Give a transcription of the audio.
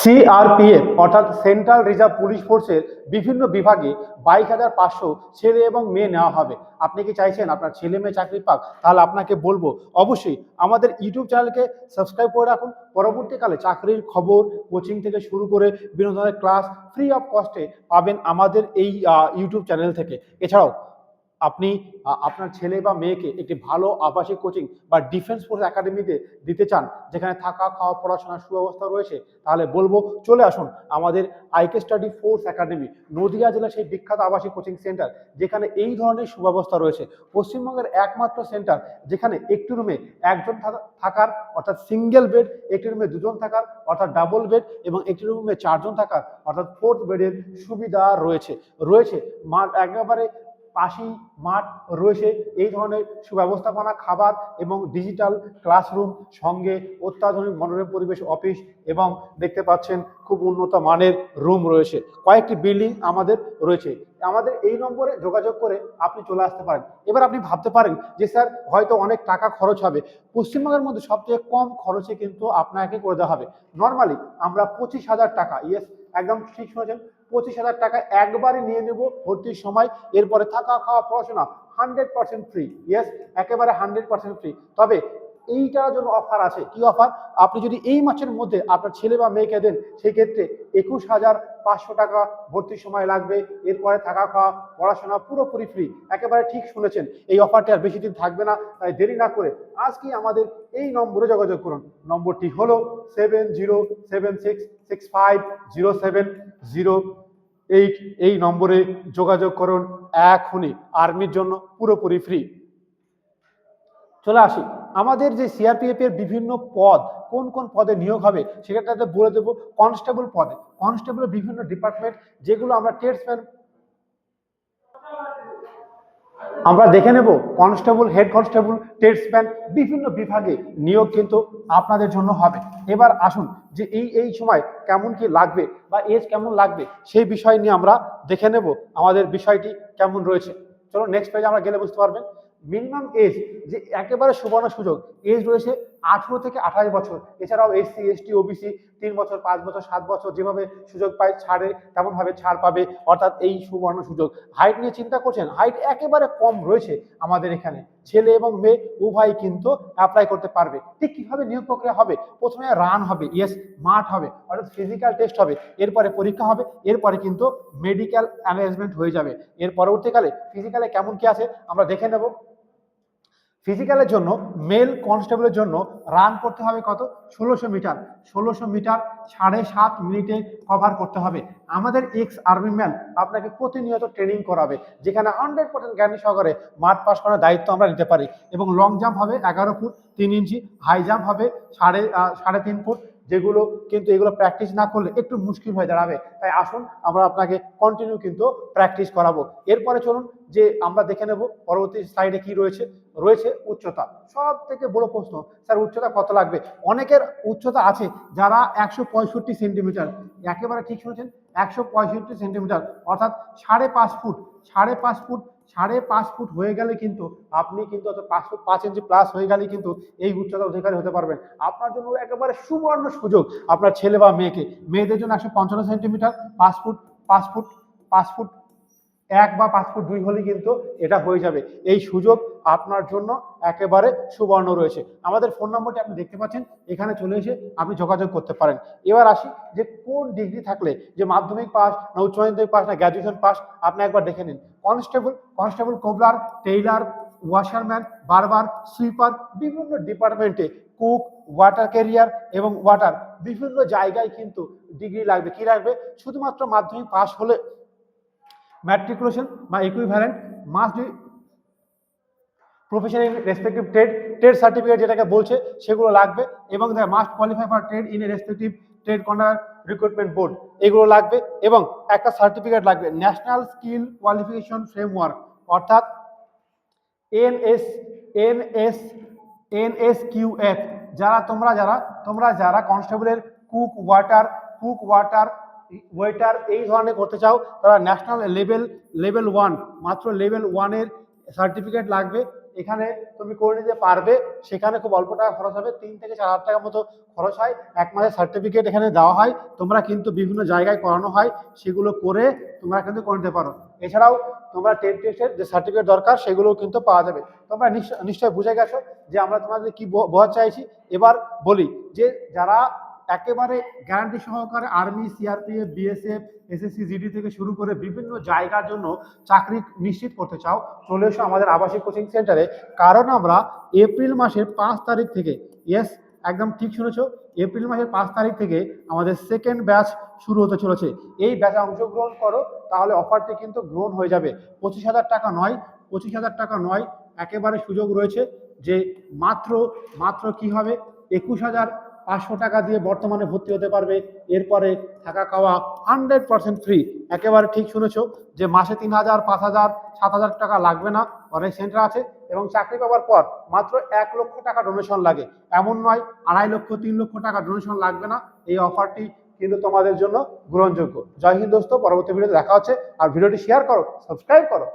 CRPF, অর্থাৎ central reserve police ফোর্সের বিভিন্ন বিভাগে বাইশ হাজার পাঁচশো ছেলে এবং মেয়ে নেওয়া হবে। আপনি কি চাইছেন আপনার ছেলে মেয়ে চাকরি পাক? তাহলে আপনাকে বলব, অবশ্যই আমাদের ইউটিউব চ্যানেলকে সাবস্ক্রাইব করে রাখুন। পরবর্তীকালে চাকরির খবর, কোচিং থেকে শুরু করে বিভিন্ন ধরনের ক্লাস ফ্রি অফ কস্টে পাবেন আমাদের এই ইউটিউব চ্যানেল থেকে। এছাড়াও আপনি আপনার ছেলে বা মেয়েকে একটি ভালো আবাসিক কোচিং বা ডিফেন্স ফোর্স একাডেমিতে দিতে চান, যেখানে থাকা, খাওয়া পড়াশোনার সুব্যবস্থা রয়েছে, তাহলে বলব, চলে আসুন আমাদের IK study force academy Nadia জেলার সেই বিখ্যাত আবাসিক কোচিং সেন্টার যেখানে এই ধরনের সুব্যবস্থা রয়েছে। পশ্চিমবঙ্গের একমাত্র সেন্টার যেখানে একটি রুমে একজন থাকার, অর্থাৎ সিঙ্গেল বেড একটি রুমে দুজন থাকার, অর্থাৎ ডাবল বেড এবং একটি রুমে চারজন থাকার, অর্থাৎ ফোর্থ বেডের সুবিধা রয়েছে। রয়েছে একেবারে পাশেই মাঠ রয়েছে। এই ধরনের সুব্যবস্থাপনা, খাবার এবং ডিজিটাল ক্লাসরুম সঙ্গে অত্যাধুনিক মনোরম পরিবেশ অফিস এবং দেখতে পাচ্ছেন খুব উন্নত মানের রুম রয়েছে। কয়েকটি বিল্ডিং আমাদের রয়েছে। আমাদের এই নম্বরে যোগাযোগ করে আপনি চলে আসতে পারেন। এবার আপনি ভাবতে পারেন যে, স্যার, হয়তো অনেক টাকা খরচ হবে। পশ্চিমবঙ্গের মধ্যে সবথেকে কম খরচে কিন্তু আপনাকে করে দেওয়া হবে। নর্মালি আমরা পঁচিশ হাজার টাকা ইয়েস একদম ঠিক শুনেছেন পঁচিশ হাজার টাকা একবারে নিয়ে নেব ভর্তির সময়। এরপরে থাকা খাওয়া পড়াশোনা হান্ড্রেড পার্সেন্ট ফ্রি। ইয়েস একেবারে হান্ড্রেড পার্সেন্ট ফ্রি। তবে এইটার জন্য অফার আছে। কি অফার আপনি যদি এই মাসের মধ্যে আপনার ছেলে বা মেয়েকে দেন, সেক্ষেত্রে একুশ হাজার পাঁচশো টাকা ভর্তির সময় লাগবে। এরপরে থাকা খাওয়া, পড়াশোনা পুরোপুরি ফ্রি একেবারে ঠিক শুনেছেন, এই অফারটি আর বেশি দিন থাকবে না, তাই দেরি না করে আজকেই আমাদের এই নম্বরে যোগাযোগ করুন। নম্বরটি হলো seven zero seven six six five zero seven zero eight এই নম্বরে যোগাযোগ করুন এখনই। আর্মির জন্য পুরোপুরি ফ্রি চলে আসি। আমাদের যে সিআরপিএফ এর বিভিন্ন পদ, কোন কোন পদে নিয়োগ হবে সেটাতে বলে দেবো। কনস্টেবল পদে, কনস্টেবলের বিভিন্ন ডিপার্টমেন্ট, যেগুলো আমরা টেস্টম্যান আমরা দেখে নেব, কনস্টেবল, হেড কনস্টেবল টেস্টম্যান বিভিন্ন বিভাগে নিয়োগ কিন্তু আপনাদের জন্য হবে। এবার আসুন যে এই এই সময় কেমন কি লাগবে বা এজ কেমন লাগবে, সেই বিষয় নিয়ে আমরা দেখে নেব। আমাদের বিষয়টি কেমন রয়েছে। চলো নেক্সট পেজে আমরা গেলে বুঝতে পারবেন। মিনিমাম এজ যে একেবারে সুবর্ণ সুযোগ এজ রয়েছে আঠেরো থেকে আঠাশ বছর। এছাড়াও এসসি এসটি ওবিসি তিন বছর, পাঁচ বছর, সাত বছর যেভাবে সুযোগ পায়, ছাড়ে, তেমনভাবে ছাড় পাবে। অর্থাৎ এই সুবর্ণ সুযোগ। হাইট নিয়ে চিন্তা করছেন? হাইট একেবারে কম রয়েছে আমাদের এখানে। ছেলে এবং মেয়ে উভয় কিন্তু অ্যাপ্লাই করতে পারবে। ঠিক কীভাবে নিয়োগ প্রক্রিয়া হবে? প্রথমে রান হবে ইয়েস মাঠ হবে, অর্থাৎ ফিজিক্যাল টেস্ট হবে, এরপরে পরীক্ষা হবে, এরপরে কিন্তু মেডিকেল অ্যানালাইজমেন্ট হয়ে যাবে। এর পরবর্তীকালে ফিজিক্যালে কেমন কি আছে আমরা দেখে নেব। ফিজিক্যালের জন্য মেল কনস্টেবলের জন্য রান করতে হবে কত? ষোলোশো মিটার ষোলোশো মিটার সাড়ে সাত মিনিটে কভার করতে হবে। আমাদের এক্স আর্মি ম্যান আপনাকে প্রতিনিয়ত ট্রেনিং করাবে, যেখানে হান্ড্রেড পার্সেন্ট জ্ঞান সহকারে মাঠ পাশ করার দায়িত্ব আমরা নিতে পারি। এবং লং জাম্প হবে এগারো ফুট, তিন ইঞ্চি হাই জাম্প হবে সাড়ে সাড়ে তিন ফুট যেগুলো কিন্তু এগুলো প্র্যাকটিস না করলে একটু মুশকিল হয়ে দাঁড়াবে। তাই আসুন, আমরা আপনাকে কন্টিনিউ কিন্তু প্র্যাকটিস করাবো। এরপরে চলুন, যে আমরা দেখে নেব পরবর্তী সাইডে কি রয়েছে। রয়েছে উচ্চতা। সব থেকে বড় প্রশ্ন, স্যার, উচ্চতা কত লাগবে? অনেকের উচ্চতা আছে যারা একশো পঁয়ষট্টি সেন্টিমিটার একেবারে ঠিক শুনেছেন? একশো পঁয়ষট্টি সেন্টিমিটার অর্থাৎ সাড়ে পাঁচ ফুট। সাড়ে পাঁচ ফুট সাড়ে পাঁচ ফুট হয়ে গেলে কিন্তু আপনি কিন্তু অত পাঁচ ফুট পাঁচ ইঞ্চি প্লাস হয়ে গেলে কিন্তু এই উচ্চতা অধিকারী হতে পারবেন। আপনার জন্য একেবারে সুবর্ণ সুযোগ আপনার ছেলে বা মেয়েকে। মেয়েদের জন্য একশো পঞ্চান্ন সেন্টিমিটার, পাঁচ ফুট পাঁচ ফুট পাঁচ ফুট এক বা পাঁচ ফুট দুই হলে কিন্তু এটা হয়ে যাবে। এই সুযোগ আপনার জন্য একেবারে সুবর্ণ রয়েছে। আমাদের ফোন নম্বরটি আপনি দেখতে পাচ্ছেন, এখানে চলে এসে আপনি যোগাযোগ করতে পারেন। এবার আসি যে কোন ডিগ্রি থাকলে, যে মাধ্যমিক পাস না উচ্চ মাধ্যমিক পাস না গ্র্যাজুয়েশন পাস, আপনি একবার দেখে নিন। Constable constable cobbler tailor washerman barber sweeper বিভিন্ন ডিপার্টমেন্টে কুক ওয়াটার ক্যারিয়ার এবং ওয়াটার বিভিন্ন জায়গায় কিন্তু ডিগ্রি লাগবে। কি লাগবে? শুধুমাত্র মাধ্যমিক পাস হলে ম্যাট্রিকুলেশন বা equivalent must be professional respective trade trade certificate যেটাকে বলছে, সেগুলো লাগবে। এবং the must qualify for trade in a respective trade corner recruitment board এগুলো লাগবে। এবং একটা সার্টিফিকেট লাগবে ন্যাশনাল স্কিল কোয়ালিফিকেশন ফ্রেমওয়ার্ক অর্থাৎ NS NS NS Q F যারা, তোমরা যারা তোমরা যারা কনস্টেবলের cook water cook water waiter এই ধরনের করতে চাও, তারা ন্যাশনাল লেভেল লেভেল ওয়ান মাত্র লেভেল ওয়ানের সার্টিফিকেট লাগবে। এখানে তুমি করে নিতে পারবে, সেখানে খুব অল্প টাকা খরচ হবে, তিন থেকে চার হাজার টাকার মতো খরচ হয়। এক মাসের সার্টিফিকেট এখানে দেওয়া হয়, তোমরা কিন্তু বিভিন্ন জায়গায় করানো হয়, সেগুলো করে তোমরা কিন্তু করে নিতে পারো। এছাড়াও তোমরা টেন টেস্টের যে সার্টিফিকেট দরকার, সেগুলোও কিন্তু পাওয়া যাবে। তোমরা নিশ্চয় বুঝে গেছো যে আমরা তোমাদের কি ব- বোঝাতে চাইছি? এবার বলি যে যারা একেবারে গ্যারান্টি সহকারে army CRPF BSF SSC GD থেকে শুরু করে বিভিন্ন জায়গার জন্য চাকরি নিশ্চিত করতে চাও, চলে এসো আমাদের আবাসিক কোচিং সেন্টারে কারণ আমরা এপ্রিল মাসের পাঁচ তারিখ থেকে ইয়েস একদম ঠিক শুনেছ এপ্রিল মাসের পাঁচ তারিখ থেকে আমাদের সেকেন্ড ব্যাচ শুরু হতে চলেছে। এই ব্যাচে অংশগ্রহণ করো, তাহলে অফারটি কিন্তু গ্রহণ হয়ে যাবে। পঁচিশ হাজার টাকা নয়, পঁচিশ হাজার টাকা নয়, একেবারে সুযোগ রয়েছে যে মাত্র মাত্র কি হবে? একুশ হাজার পাঁচশো টাকা দিয়ে বর্তমানে ভর্তি হতে পারবে। এরপরে থাকা খাওয়া হান্ড্রেড পার্সেন্ট ফ্রি একেবারে ঠিক শুনেছো যে মাসে তিন হাজার, পাঁচ হাজার, সাত হাজার টাকা লাগবে না। অনেক সেন্টার আছে এবং চাকরি পাওয়ার পর মাত্র এক লক্ষ টাকা ডোনেশন লাগে। এমন নয়, আড়াই লক্ষ, তিন লক্ষ টাকা ডোনেশন লাগবে না। এই অফারটি কিন্তু তোমাদের জন্য গ্রহণযোগ্য। জয় হিন্দ দোস্ত, পরবর্তী ভিডিওতে দেখা হচ্ছে। আর ভিডিওটি শেয়ার করো সাবস্ক্রাইব করো।